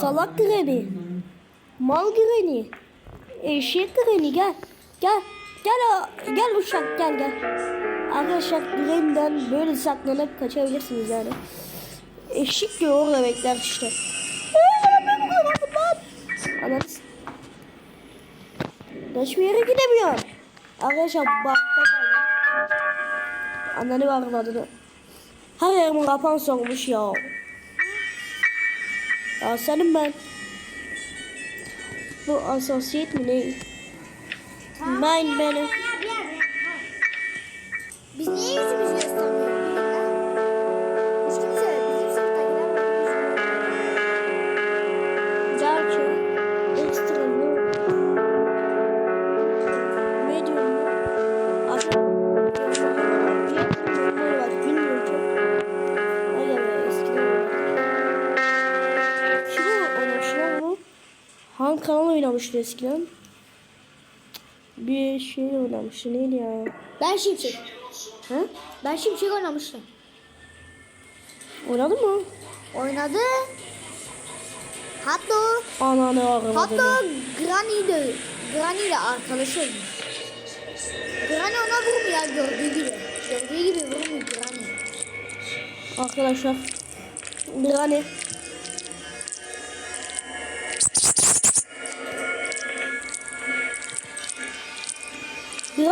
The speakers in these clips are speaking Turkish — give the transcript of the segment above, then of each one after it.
Salak Granny. Mal Granny. Eşek Granny gel. Gel. Gel gel uşak gel gel. Arkadaşlar Granny'den böyle saklanıp kaçabilirsiniz yani. Eşik de orada bekler işte. Ben bu kadar bakın lan. Anladın. Ben hiçbir yere gidemiyorum. Arkadaşlar kaldım. Ananı var adını. Her yerim kapan sokmuş ya. Senin ben. Bu asosiyet mi ne? Ben benim. Biz niye yüzümüzü göstermiyoruz? Oynamıştı eskiden. Bir şey oynamıştı neydi ya? Ben Şimşek. Ha? Ben Şimşek oynamıştım. Oynadı mı? Oynadı. Hatta Ananı ağrımadı. hatta Granny de Granny ile arkadaş olmuş. Granny ona vurmuyor gördüğü gibi. Gördüğü gibi vurmuyor Granny. Arkadaşlar. Granny.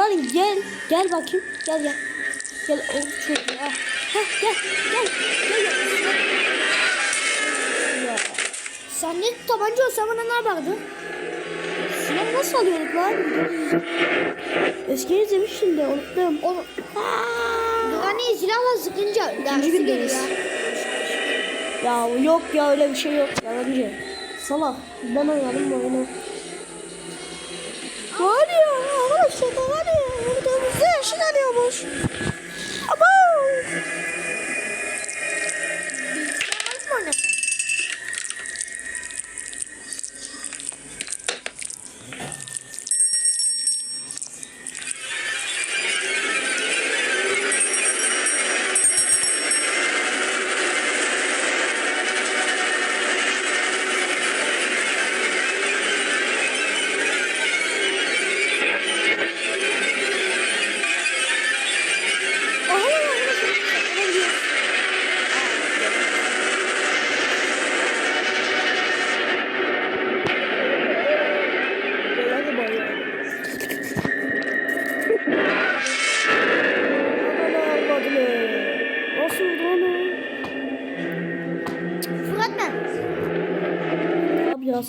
Granny gel. Gel bakayım. Gel gel. Gel o çocuğu. Ah. Hah, gel. Gel. Gel. gel. Ya. Sen ne tabanca olsa bana ne yapardın? Silah nasıl alıyorduk lan? Eskiyi izlemiştim de unuttum. Onu Granny'yi silahla sıkınca dersi geliyor. Ya yok ya öyle bir şey yok. Yalancı. Salak. Ben oynadım bu oyunu. olmuş.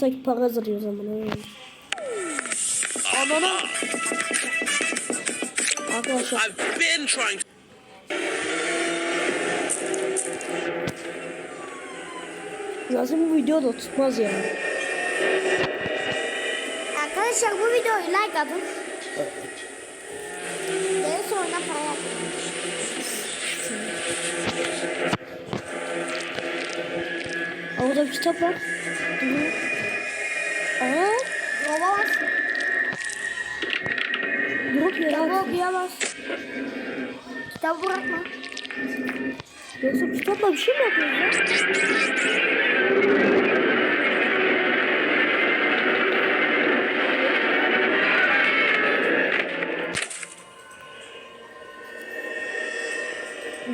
Sanki para hazırlıyor o zaman. öyle. Anana. Arkadaşlar I've been trying. zaten bu video da tutmaz yani. Arkadaşlar bu videoyu like atın. Daha sonra para yapın. Orada bir kitap var. Dur. Aa, bas. yok ya. Kitabı okuyamaz. Kitabı bırakma. Yoksa kitapla bir şey mi yapıyoruz ya?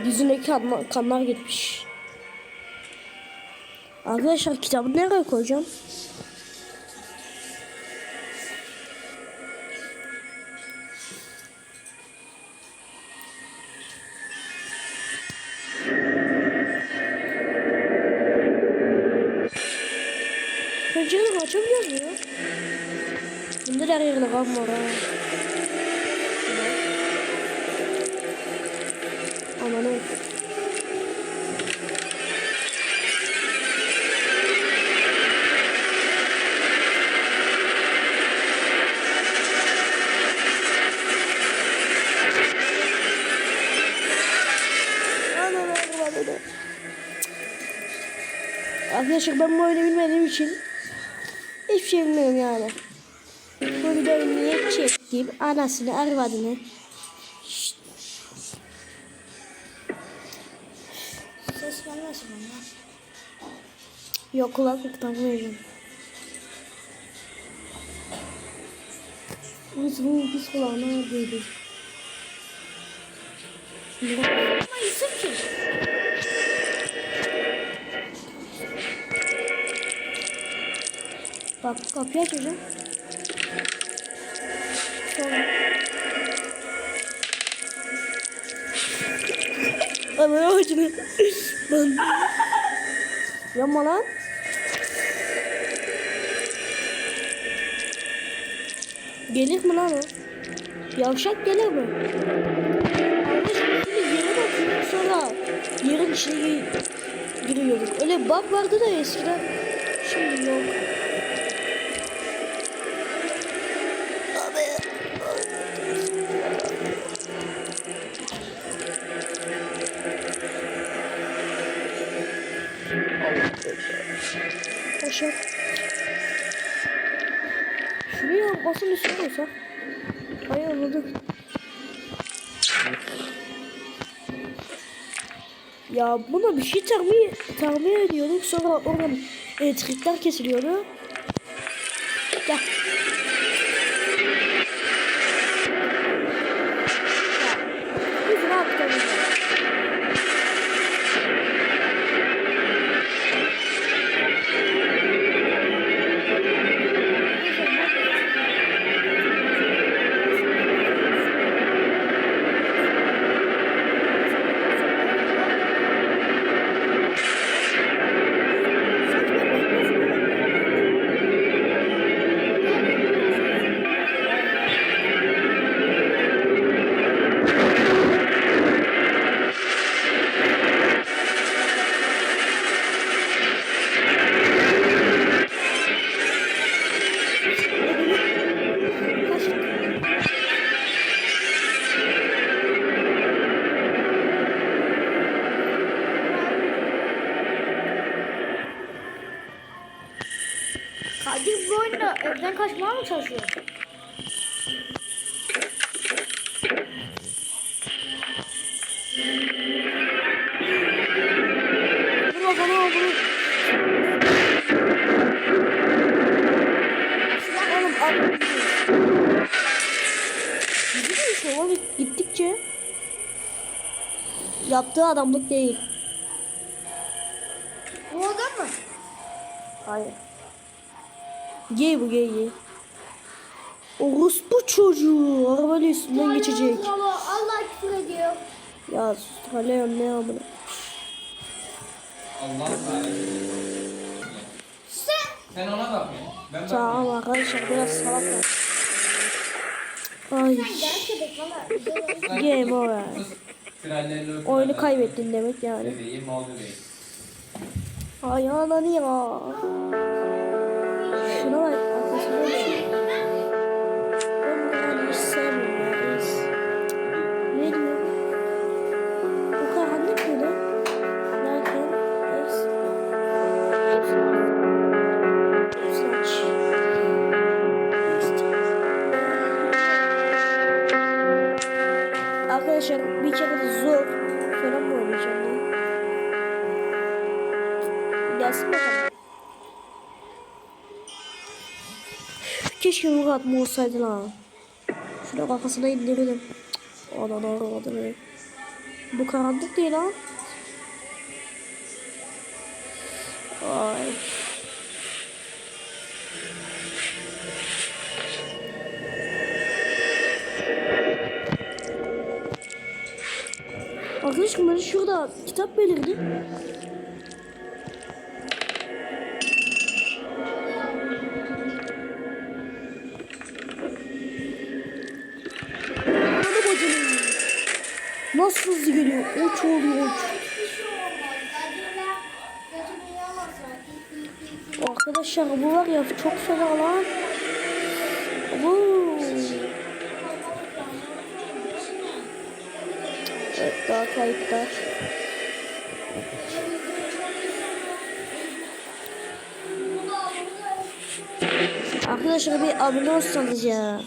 Yüzündeki kanlar, kanlar gitmiş. Arkadaşlar kitabı nereye koyacağım? Pencereyi açabiliyor mu ya? Bunda da her yerine kan var ha. Aman o. Arkadaşlar ben bu oyunu bilmediğim için hiçbir şey bilmiyorum yani. Bu videoyu çektim? Anasını, arvadını. Şşt. Ses gelmesin bana. Yok kulaklık takmayacağım. Biz bu pis kulağına duyduk. Bak kapıyı açacağım. Sonra. Ama acını. Ben. Yapma lan. Gelir mi lan o? Yavşak gelir mi? Yere bakıyorduk sonra yerin içine gi- giriyorduk. Öyle bug vardı da eskiden. Şimdi yok. Başak. Şuraya basın üstüne olsa. Hayır anladık. Ya buna bir şey termi, termi ediyorduk sonra oradan elektrikler kesiliyordu. Evden kaçmaya mı çalışıyor? Oğlum abi. Gidiyor işte oğlum gittikçe. Yaptığı adamlık değil. Bu adam mı? Hayır. Gay bu gay gay. Orospu çocuğu arabayla üstünden geçecek. Allah, Allah küfür ediyor. Ya sus Haleon ne amına. Allah. Sen Sen ona bakma. Ben bakmıyorum. Tamam arkadaşlar biraz salaklar. Ay game over. Oyunu kaybettin demek yani. Bebeğim oldu değil. Ay ananı ya. Şuna Keşke Murat mı olsaydı lan. Şuna kafasına indirelim. Cık, Ana ne olmadı be. Bu karanlık değil lan. Ay. Arkadaşım ben şurada kitap belirdi. Uç oluyor. Arkadaşlar bu var ya çok fena lan. Bu. Evet daha kayıtta. Arkadaşlar bir abone olsanız ya.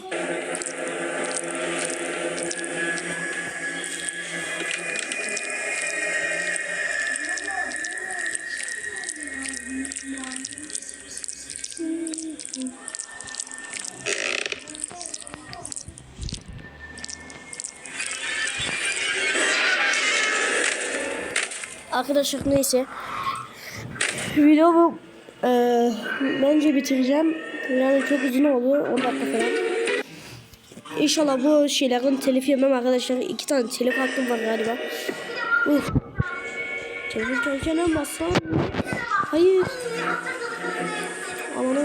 Arkadaşlar neyse. Videomu eee bence bitireceğim. Yani çok uzun oldu. 10 dakika falan. İnşallah bu şeylerin telif yemem arkadaşlar. İki tane telif hakkım var galiba. Uf. Telif çalışana bassam. Hayır. Aman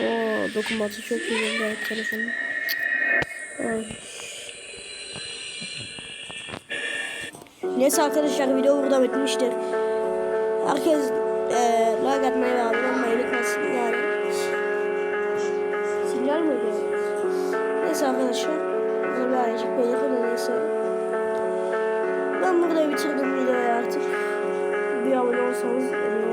Oo, dokunması çok güzel telefonun. Neyse arkadaşlar video burada bitmiştir. Herkes eee like atmayı ve abone olmayı unutmasın yani. Sinyal mi? Neyse arkadaşlar. Bunu birazcık belirtin neyse. Ben burada bitirdim videoyu artık. Bir abone olsanız karşı.